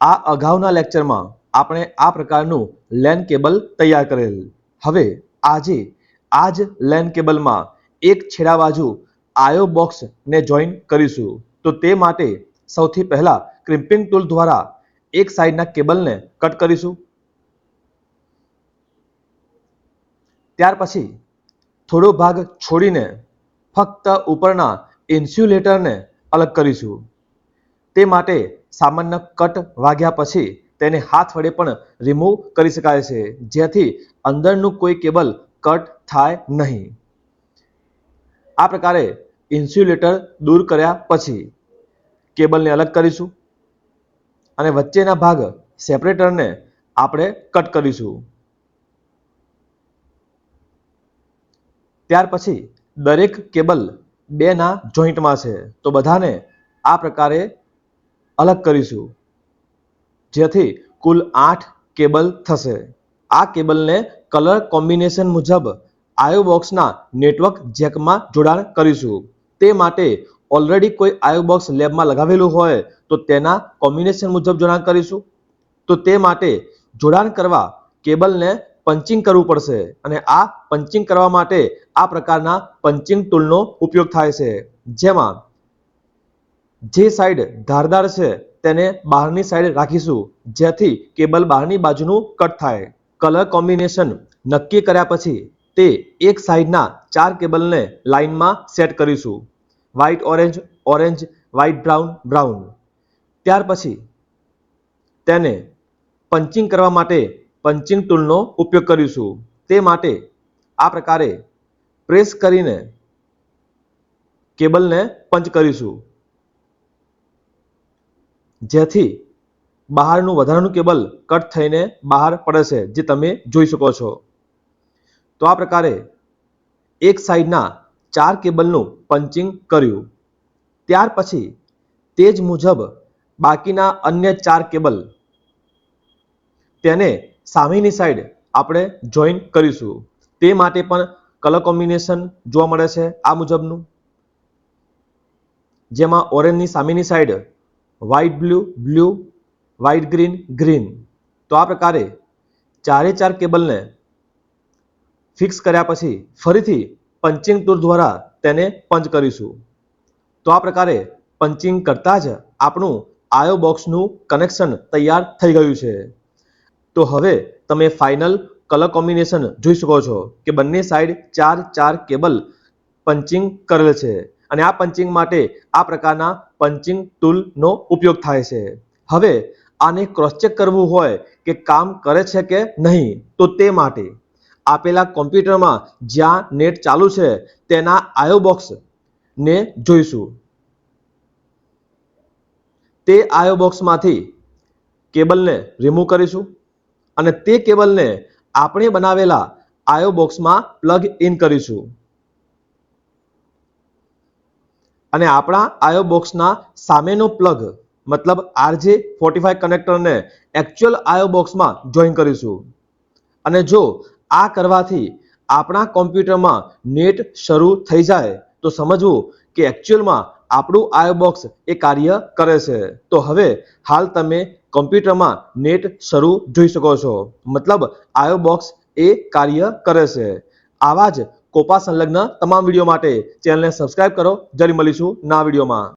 આ અગાઉના લેક્ચરમાં આપણે આ પ્રકારનું લેન કેબલ તૈયાર કરેલ. હવે આજે આ જ લેન કેબલમાં એક છેડા બાજુ આયો બોક્સને જોઈન કરીશું. તો તે માટે સૌથી પહેલા ક્રિમ્પિંગ ટૂલ દ્વારા એક સાઈડના કેબલને કટ કરીશું. ત્યાર પછી થોડો ભાગ છોડીને ફક્ત ઉપરના ઇન્સ્યુલેટરને અલગ કરીશું. તે માટે સામાન્ય કટ વાગ્યા પછી તેને હાથ વડે પણ રિમૂવ કરી શકાય છે. જેથી અંદરનું કોઈ કેબલ કટ થાય નહીં. આ પ્રકારે ઇન્સ્યુલેટર દૂર કર્યા પછી કેબલને અલગ કરીશું અને વચ્ચેના ભાગ સેપરેટરને આપણે કટ કરીશું. ત્યાર પછી દરેક કેબલ બેના જોઈન્ટમાં છે. તો બધાને આ પ્રકારે અલગ કરીશું. જેથી કુલ આઠ કેબલ થશે. આ કેબલને કલર કોમ્બિનેશન મુજબ આયો બોક્સના નેટવર્ક જેકમાં જોડાણ કરીશું. તે માટે ઓલરેડી કોઈ આયો બોક્સ લેબમાં લગાવેલું હોય તો તેના કોમ્બિનેશન મુજબ જોડાણ કરીશું. તો તે માટે જોડાણ કરવા કેબલને પંચિંગ કરવું પડશે અને આ પંચિંગ કરવા માટે આ પ્રકારના પંચિંગ ટૂલનો ઉપયોગ થાય છે. જેમાં જે સાઈડ ધારદાર છે, તેને બહારની સાઈડ રાખીશું, જેથી કેબલ બહારની બાજુનું કટ થાય. કલર કોમ્બિનેશન નક્કી કર્યા પછી તે એક સાઈડના ચાર કેબલને લાઇનમાં સેટ કરીશું. White orange orange white brown brown ત્યાર પછી તેને પંચિંગ કરવા માટે પંચિંગ ટૂલનો ઉપયોગ કરીશું. તે માટે આ પ્રકારે પ્રેસ કરીને કેબલને પંચ કરીશું. જેથી બહારનું વધારાનું કેબલ કટ થઈને બહાર પડે છે, જે તમે જોઈ શકો છો. તો આ પ્રકારે એક સાઈડના ચાર કેબલનું પંચિંગ કર્યું. ત્યાર પછી તે જ મુજબ બાકીના અન્ય ચાર કેબલ તેને સામેની સાઈડ આપણે જોઈન કરીશું. તે માટે પણ કલર કોમ્બિનેશન જોવા મળે છે આ મુજબનું. જેમાં ઓરેન્જની સામેની side white blue blue white green green તો આ પ્રકારે ચારે ચાર કેબલને ફિક્સ કર્યા પછી ફરીથી પંચિંગ ટૂલ દ્વારા તેને પંચ કરીશું. તો આ પ્રકારે પંચિંગ કરતાં જ આપણું આયો બોક્સનું કનેક્શન તૈયાર થઈ ગયું છે. તો હવે તમે ફાઇનલ કલર કોમ્બિનેશન જોઈ શકો છો કે બંને સાઈડ ચાર ચાર કેબલ પંચિંગ કરેલ છે. અને આ પંચિંગ માટે આ પ્રકારના પંચિંગ ટૂલનો ઉપયોગ થાય છે. હવે આને ક્રોસ ચેક કરવું હોય કે કામ કરે છે કે નહીં, તો તે માટે આપેલા કોમ્પ્યુટરમાં જ્યાં નેટ ચાલુ છે, તેના આયો બોક્સ ને જોઈશું. તે આયો બોક્સમાંથી કેબલને રિમૂવ કરીશું અને તે કેબલને આપણે બનાવેલા આયો બોક્સમાં પ્લગ ઇન કરીશું. અને આપણા આયો બોક્સના સામેનો પ્લગ મતલબ આરજે ફોર્ટી ફાઈવ કનેક્ટરને એકચ્યુઅલ આયો બોક્સમાં જોઈન કરીશું. અને જો આ કરવાથી આપણા કોમ્પ્યુટરમાં નેટ શરૂ થઈ જાય, તો સમજવું કે એકચ્યુઅલમાં આપણું આયો બોક્સ એ કાર્ય કરે છે. તો હવે હાલ તમે કોમ્પ્યુટરમાં નેટ શરૂ જોઈ શકો છો. મતલબ આયો બોક્સ એ કાર્ય કરે છે. આવા જ કોપા સંલગ્ન તમામ વીડિયો માટે ચેનલને સબસ્ક્રાઇબ કરો. જરી મળીશું ના વિડીયોમાં.